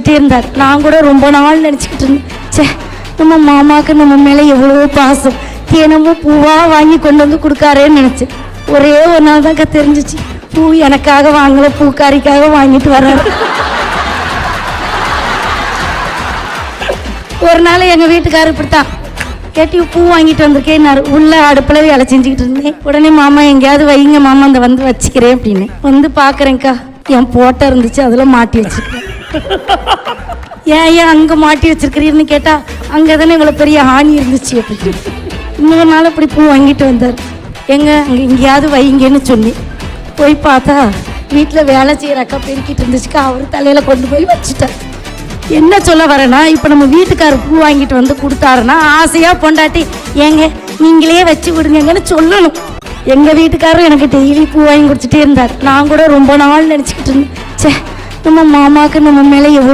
குடிச்சிட்டே இருந்தார். நான் கூட ரொம்ப நாள் நினச்சிக்கிட்டு இருந்தேன். சே நம்ம மாமாவுக்கு நம்ம மேலே எவ்வளோ பாசம். தினமும் பூவாக வாங்கி கொண்டு வந்து கொடுக்காரேன்னு நினச்சேன். ஒரே ஒரு நாள் தான்க்கா தெரிஞ்சிச்சு. பூ எனக்காக வாங்கல பூக்காரிக்காக வாங்கிட்டு வர்றாரு. ஒரு நாள் எங்கள் வீட்டுக்காரர் இப்படித்தான். கேட்டி பூ வாங்கிட்டு வந்திருக்கேன்னாரு. உள்ள அடுப்பில் வேலை செஞ்சுக்கிட்டு இருந்தேன். உடனே மாமா எங்கேயாவது வைங்க மாமா அந்த வந்து வச்சுக்கிறேன் அப்படின்னு. வந்து பார்க்குறேன்க்கா என் போட்டோ இருந்துச்சு அதில் மாட்டி வச்சுக்கிறேன் ஏன் ஏன் அங்கே மாட்டி வச்சிருக்கிறீன்னு கேட்டா அங்கே தானே இவ்வளோ பெரிய ஹானி இருந்துச்சு அப்படின்னு இன்னொரு நாள் இப்படி பூ வாங்கிட்டு வந்தார். எங்க அங்கே எங்கேயாவது வைங்கன்னு சொல்லி. போய் பார்த்தா வீட்டில் வேலை செய்கிற அக்கா பெருக்கிட்டு இருந்துச்சுக்கா அவர் தலையில் கொண்டு போய் வச்சுட்டார். என்ன சொல்ல வரேன்னா இப்போ நம்ம வீட்டுக்காரர் பூ வாங்கிட்டு வந்து கொடுத்தாருன்னா ஆசையாக பொண்டாட்டி ஏங்க நீங்களே வச்சு விடுங்கன்னு சொல்லணும். எங்கள் வீட்டுக்காரரும் எனக்கு டெய்லி பூ வாங்கி கொடுத்துட்டே இருந்தார். நான் கூட ரொம்ப நாள் நினச்சிக்கிட்டு இருந்தேன். சே நம்ம மாமாவுக்கு நம்ம மேலே எவ்வளோ